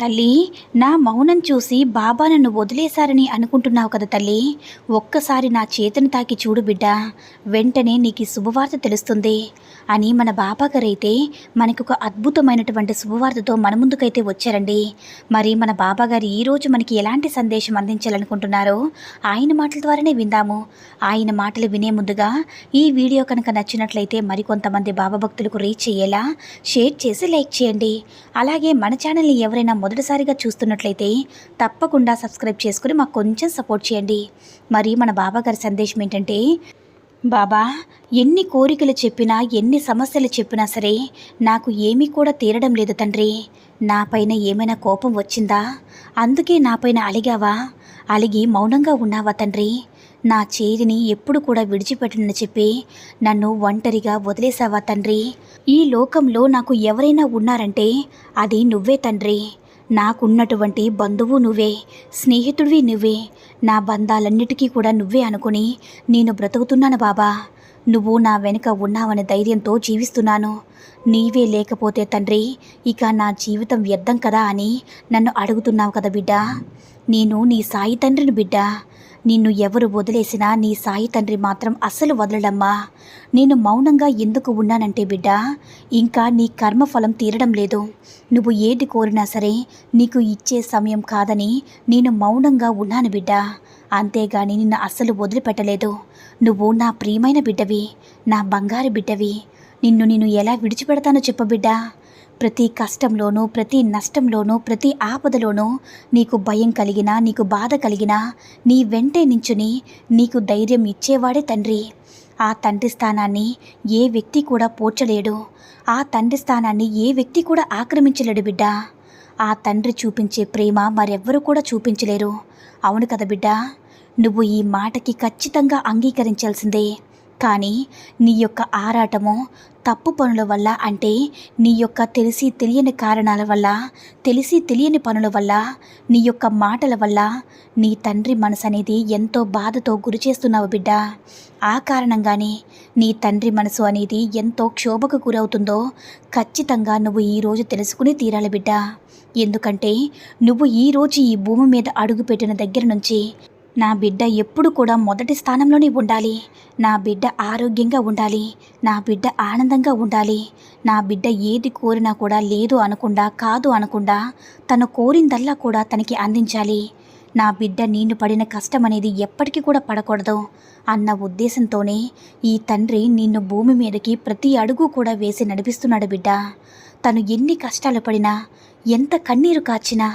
తల్లి నా మౌనం చూసి బాబా నన్ను వదిలేశారని అనుకుంటున్నావు కదా తల్లి. ఒక్కసారి నా చేతిని తాకి చూడు బిడ్డ. వెంటనే నీకు శుభవార్త తెలుస్తుంది. అని మన బాబా గారైతే మనకు ఒక అద్భుతమైనటువంటి శుభవార్తతో మన ముందుకైతే వచ్చారండి. మరి మన బాబా గారు ఈరోజు మనకి ఎలాంటి సందేశం అందించాలనుకుంటున్నారో ఆయన మాటల ద్వారానే విందాము. ఆయన మాటలు వినే ముందుగా ఈ వీడియో కనుక నచ్చినట్లయితే మరికొంతమంది బాబా భక్తులకు రీచ్ అయ్యేలా షేర్ చేసి లైక్ చేయండి. అలాగే మన ఛానల్ని ఎవరైనా మొదటిసారిగా చూస్తున్నట్లయితే తప్పకుండా సబ్స్క్రైబ్ చేసుకుని మాకు కొంచెం సపోర్ట్ చేయండి. మరి మన బాబా గారి సందేశం ఏంటంటే బాబా ఎన్ని కోరికలు చెప్పినా ఎన్ని సమస్యలు చెప్పినా సరే నాకు ఏమీ కూడా తీరడం లేదు తండ్రి. నాపైన ఏమైనా కోపం వచ్చిందా? అందుకే నాపైన అలిగావా? అలిగి మౌనంగా ఉన్నావా తండ్రి? నా చేతిని ఎప్పుడు కూడా విడిచిపెట్టనని చెప్పి నన్ను ఒంటరిగా వదిలేసావా తండ్రి? ఈ లోకంలో నాకు ఎవరైనా ఉన్నారంటే అది నువ్వే తండ్రి. నాకున్నటువంటి బంధువు నువ్వే స్నేహితుడివి నువ్వే. నా బంధాలన్నిటికీ కూడా నువ్వే అనుకుని నేను బ్రతుకుతున్నాను బాబా. నువ్వు నా వెనుక ఉన్నావనే ధైర్యంతో జీవిస్తున్నాను. నీవే లేకపోతే తండ్రి ఇక నా జీవితం వ్యర్థం కదా అని నన్ను అడుగుతున్నావు కదా బిడ్డ. నేను నీ సాయి తండ్రిని బిడ్డ. నిన్ను ఎవరు వదిలేసినా నీ సాయి తండ్రి మాత్రం అస్సలు వదలడమ్మా. నేను మౌనంగా ఎందుకు ఉన్నానంటే బిడ్డ ఇంకా నీ కర్మఫలం తీరడం లేదు. నువ్వు ఏది కోరినా సరే నీకు ఇచ్చే సమయం కాదని నేను మౌనంగా ఉన్నాను బిడ్డ. అంతేగాని నిన్ను అస్సలు వదిలిపెట్టలేదు. నువ్వు నా ప్రియమైన బిడ్డవి నా బంగారు బిడ్డవి. నిన్ను నేను ఎలా విడిచిపెడతానో చెప్పబిడ్డా ప్రతి కష్టంలోనూ ప్రతి నష్టంలోనూ ప్రతి ఆపదలోనూ నీకు భయం కలిగినా నీకు బాధ కలిగినా నీ వెంటే నించుని నీకు ధైర్యం ఇచ్చేవాడే తండ్రి. ఆ తండ్రి స్థానాన్ని ఏ వ్యక్తి కూడా పోర్చలేడు. ఆ తండ్రి స్థానాన్ని ఏ వ్యక్తి కూడా ఆక్రమించలేడు బిడ్డ. ఆ తండ్రి చూపించే ప్రేమ మరెవ్వరూ కూడా చూపించలేరు. అవును కదా బిడ్డ నువ్వు ఈ మాటకి ఖచ్చితంగా అంగీకరించాల్సిందే. కానీ నీ యొక్క ఆరాటము తప్పు పనుల వల్ల అంటే నీ యొక్క తెలిసి తెలియని కారణాల వల్ల తెలిసి తెలియని పనుల వల్ల నీ యొక్క మాటల వల్ల నీ తండ్రి మనసు అనేది ఎంతో బాధతో గురి చేస్తున్నావు బిడ్డ. ఆ కారణంగానే నీ తండ్రి మనసు అనేది ఎంతో క్షోభకు గురవుతుందో ఖచ్చితంగా నువ్వు ఈరోజు తెలుసుకుని తీరాలి బిడ్డ. ఎందుకంటే నువ్వు ఈరోజు ఈ భూమి మీద అడుగుపెట్టిన దగ్గర నుంచి నా బిడ్డ ఎప్పుడు కూడా మొదటి స్థానంలోనే ఉండాలి. నా బిడ్డ ఆరోగ్యంగా ఉండాలి. నా బిడ్డ ఆనందంగా ఉండాలి. నా బిడ్డ ఏది కోరినా కూడా లేదు అనకుండా కాదు అనకుండా తను కోరిందల్లా కూడా తనకి అందించాలి. నా బిడ్డ నేను పడిన కష్టం అనేది ఎప్పటికీ కూడా పడకూడదు అన్న ఉద్దేశంతోనే ఈ తండ్రి నిన్ను భూమి మీదకి ప్రతి అడుగు కూడా వేసి నడిపిస్తున్నాడు బిడ్డ. తను ఎన్ని కష్టాలు పడినా ఎంత కన్నీరు కాచినా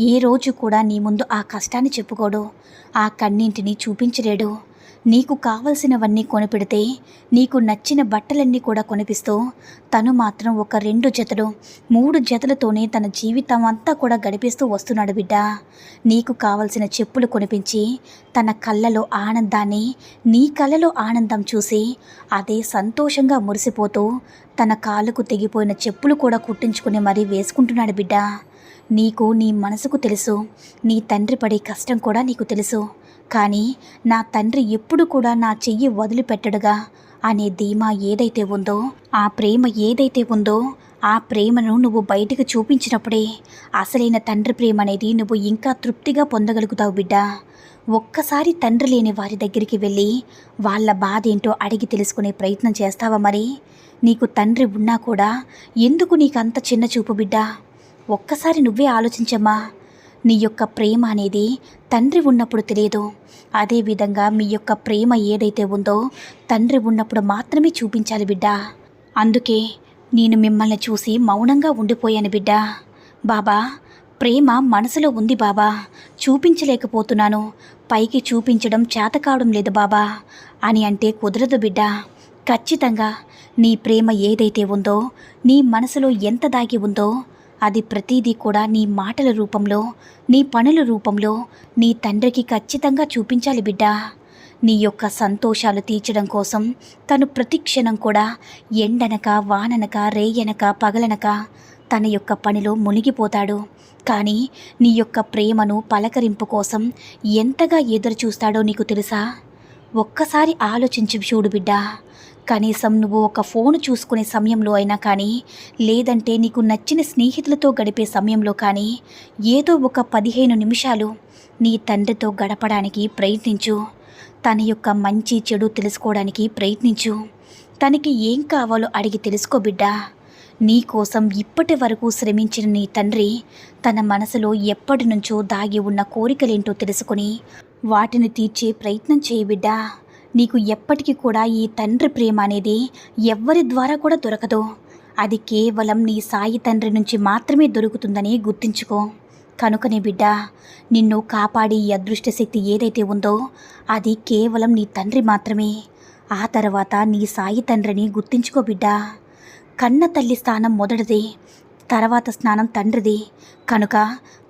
ఏ రోజు కూడా నీ ముందు ఆ కష్టాన్ని చెప్పుకోడు. ఆ కన్నింటిని చూపించలేడు. నీకు కావలసినవన్నీ కొనిపెడితే నీకు నచ్చిన బట్టలన్నీ కూడా కొనిపిస్తూ తను మాత్రం ఒక రెండు జతలు మూడు జతలతోనే తన జీవితం అంతా కూడా గడిపిస్తూ వస్తున్నాడు బిడ్డ. నీకు కావలసిన చెప్పులు కొనిపించి తన కళ్ళలో ఆనందాన్ని నీ కళ్ళలో ఆనందం చూసి అదే సంతోషంగా మురిసిపోతూ తన కాళ్ళకు తెగిపోయిన చెప్పులు కూడా కుట్టించుకుని మరీ వేసుకుంటున్నాడు బిడ్డ. నీకు నీ మనసుకు తెలుసు. నీ తండ్రి పడే కష్టం కూడా నీకు తెలుసు. కానీ నా తండ్రి ఎప్పుడు కూడా నా చెయ్యి వదిలిపెట్టడుగా. అనే ధీమా ఏదైతే ఉందో ఆ ప్రేమ ఏదైతే ఉందో ఆ ప్రేమను నువ్వు బయటకు చూపించినప్పుడే అసలైన తండ్రి ప్రేమ అనేది నువ్వు ఇంకా తృప్తిగా పొందగలుగుతావు బిడ్డ. ఒక్కసారి తండ్రి లేని వారి దగ్గరికి వెళ్ళి వాళ్ళ బాధ ఏంటో అడిగి తెలుసుకునే ప్రయత్నం చేస్తావా మరి? నీకు తండ్రి ఉన్నా కూడా ఎందుకు నీకు అంత చిన్న చూపు బిడ్డా? ఒక్కసారి నువ్వే ఆలోచించమ్మా. నీ యొక్క ప్రేమ అనేది తండ్రి ఉన్నప్పుడు తెలియదు. అదేవిధంగా మీ యొక్క ప్రేమ ఏదైతే ఉందో తండ్రి ఉన్నప్పుడు మాత్రమే చూపించాలి బిడ్డ. అందుకే నేను మిమ్మల్ని చూసి మౌనంగా ఉండిపోయాను బిడ్డ. బాబా ప్రేమ మనసులో ఉంది బాబా. చూపించలేకపోతున్నాను. పైకి చూపించడం చేత కావడం లేదు బాబా అని అంటే కుదరదు బిడ్డ. ఖచ్చితంగా నీ ప్రేమ ఏదైతే ఉందో నీ మనసులో ఎంత దాగి ఉందో అది ప్రతిదీ కూడా నీ మాటల రూపంలో నీ పనుల రూపంలో నీ తండ్రికి ఖచ్చితంగా చూపించాలి బిడ్డా. నీ యొక్క సంతోషాలు తీర్చడం కోసం తను ప్రతిక్షణం కూడా ఎండనక వాననక రేయనక పగలనక తన యొక్క పనిలో మునిగిపోతాడు. కానీ నీ యొక్క ప్రేమను పలకరింపు కోసం ఎంతగా ఎదురు చూస్తాడో నీకు తెలుసా? ఒక్కసారి ఆలోచించి చూడు బిడ్డా. కనీసం నువ్వు ఒక ఫోన్ చూసుకునే సమయంలో అయినా కానీ లేదంటే నీకు నచ్చిన స్నేహితులతో గడిపే సమయంలో కానీ ఏదో ఒక పదిహేను నిమిషాలు నీ తండ్రితో గడపడానికి ప్రయత్నించు. తన యొక్క మంచి చెడు తెలుసుకోవడానికి ప్రయత్నించు. తనకి ఏం కావాలో అడిగి తెలుసుకో బిడ్డా. నీ కోసం ఇప్పటి వరకు శ్రమించిన నీ తండ్రి తన మనసులో ఎప్పటి నుంచో దాగి ఉన్న కోరికలేంటో తెలుసుకుని వాటిని తీర్చే ప్రయత్నం చేయబిడ్డా నీకు ఎప్పటికీ కూడా ఈ తండ్రి ప్రేమ అనేది ఎవ్వరి ద్వారా కూడా దొరకదు. అది కేవలం నీ సాయి తండ్రి నుంచి మాత్రమే దొరుకుతుందని గుర్తుంచుకో. కనుకనే బిడ్డ నిన్ను కాపాడి అదృష్టశక్తి అదృష్ట శక్తి ఏదైతే ఉందో అది కేవలం నీ తండ్రి మాత్రమే. ఆ తర్వాత నీ సాయి తండ్రిని గుర్తించుకో బిడ్డ. కన్న తల్లి స్థానం మొదటిది తర్వాత స్నానం తండ్రిది. కనుక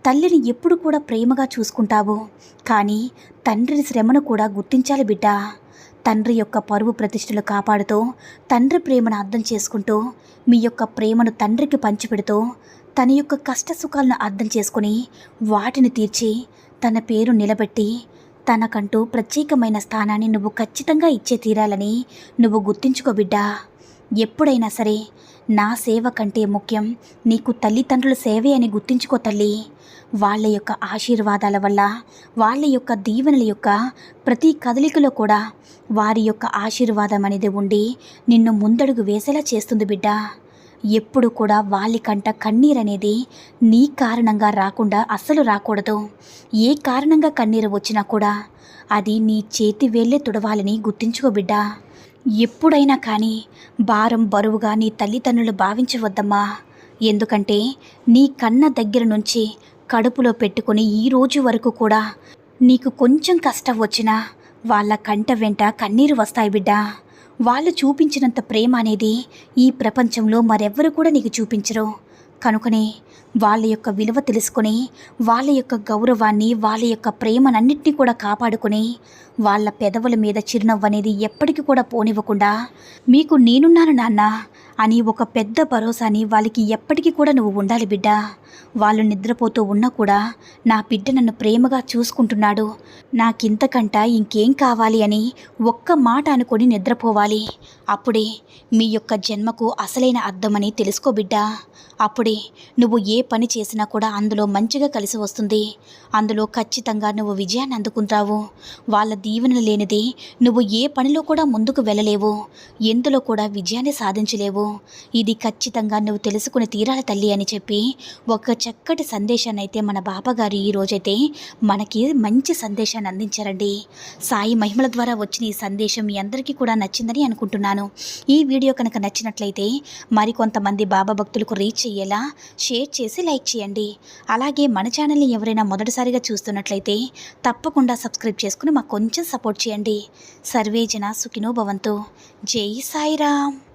తల్లిని ఎప్పుడు కూడా ప్రేమగా చూసుకుంటావు. కానీ తండ్రిని శ్రమను కూడా గుర్తించాలి బిడ్డ. తండ్రి యొక్క పరువు ప్రతిష్టలు కాపాడుతూ తండ్రి ప్రేమను అర్థం చేసుకుంటూ మీ యొక్క ప్రేమను తండ్రికి పంచిపెడుతూ తన యొక్క కష్ట సుఖాలను అర్థం చేసుకుని వాటిని తీర్చి తన పేరు నిలబెట్టి తనకంటూ ప్రత్యేకమైన స్థానాన్ని నువ్వు ఖచ్చితంగా ఇచ్చే తీరాలని నువ్వు గుర్తించుకో బిడ్డా. ఎప్పుడైనా సరే నా సేవ కంటే ముఖ్యం నీకు తల్లిదండ్రుల సేవే అని గుర్తించుకో తల్లి. వాళ్ళ యొక్క ఆశీర్వాదాల వల్ల వాళ్ళ యొక్క దీవెనల యొక్క ప్రతి కదలికలో కూడా వారి యొక్క ఆశీర్వాదం అనేది ఉండి నిన్ను ముందడుగు వేసేలా చేస్తుంది బిడ్డ. ఎప్పుడు కూడా వాళ్ళకంట కన్నీరు అనేది నీ కారణంగా రాకుండా అస్సలు రాకూడదు. ఏ కారణంగా కన్నీరు వచ్చినా కూడా అది నీ చేతి వేళ్ళే తుడవాలని గుర్తించుకో బిడ్డా. ఎప్పుడైనా కానీ భారం బరువుగా నీ తల్లిదండ్రులు భావించవద్దమ్మా. ఎందుకంటే నీ కన్న దగ్గర నుంచి కడుపులో పెట్టుకుని ఈ రోజు వరకు కూడా నీకు కొంచెం కష్టం వచ్చినా వాళ్ళ కంట వెంట కన్నీరు వస్తాయి బిడ్డా. వాళ్ళు చూపించినంత ప్రేమ అనేది ఈ ప్రపంచంలో మరెవ్వరు కూడా నీకు చూపించరు. కనుకనే వాళ్ళ యొక్క విలువ తెలుసుకొని వాళ్ళ యొక్క గౌరవాన్ని వాళ్ళ యొక్క ప్రేమనన్నింటినీ కూడా కాపాడుకొని వాళ్ళ పెదవుల మీద చిరునవ్వు అనేది ఎప్పటికీ కూడా పోనివ్వకుండా మీకు నేనున్నాను నాన్న అని ఒక పెద్ద భరోసాని వాళ్ళకి ఎప్పటికీ కూడా నువ్వు ఉండాలి బిడ్డ. వాళ్ళు నిద్రపోతూ ఉన్నా కూడా నా బిడ్డ నన్ను ప్రేమగా చూసుకుంటున్నాడు. నాకింతకంట ఇంకేం కావాలి అని ఒక్క మాట అనుకొని నిద్రపోవాలి. అప్పుడే మీ యొక్క జన్మకు అసలైన అర్థమని తెలుసుకో బిడ్డ. అప్పుడే నువ్వు ఏ పని చేసినా కూడా అందులో మంచిగా కలిసి వస్తుంది. అందులో ఖచ్చితంగా నువ్వు విజయాన్ని అందుకుంటావు. వాళ్ళ దీవెన లేనిది నువ్వు ఏ పనిలో కూడా ముందుకు వెళ్ళలేవు. ఎందులో కూడా విజయాన్ని సాధించలేవు. ఇది ఖచ్చితంగా నువ్వు తెలుసుకుని తీరాలి తల్లి అని చెప్పి ఒక చక్కటి సందేశాన్ని అయితే మన బాబాగారు ఈ రోజైతే మనకి మంచి సందేశాన్ని అందించారండి. సాయి మహిమల ద్వారా వచ్చిన ఈ సందేశం మీ అందరికీ కూడా నచ్చిందని అనుకుంటున్నాను. ఈ వీడియో కనుక నచ్చినట్లయితే మరికొంతమంది బాబా భక్తులకు రీచ్ అయ్యేలా షేర్ చేసి లైక్ చేయండి. అలాగే మన ఛానల్ని ఎవరైనా మొదటిసారిగా చూస్తున్నట్లయితే తప్పకుండా సబ్స్క్రైబ్ చేసుకుని మాకు కొంచెం సపోర్ట్ చేయండి. సర్వేజన సుఖినో భవంతు. జై సాయిరామ్.